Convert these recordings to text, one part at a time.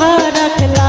কথা রাখলাম।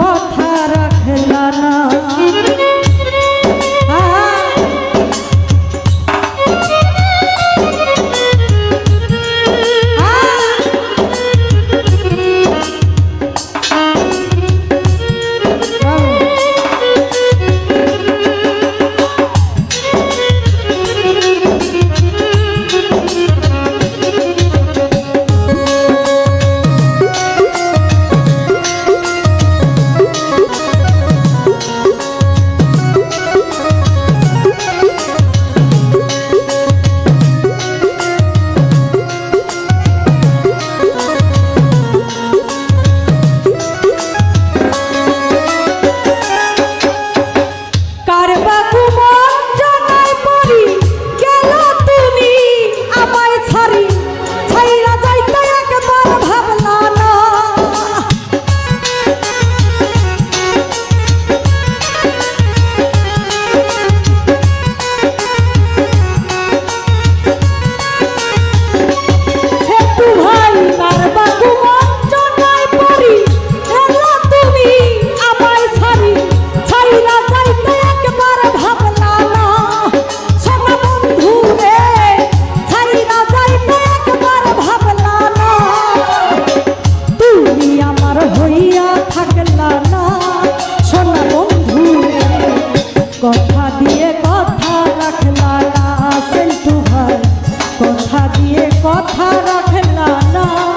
কথা রাখলা না। কথা রাখলা না।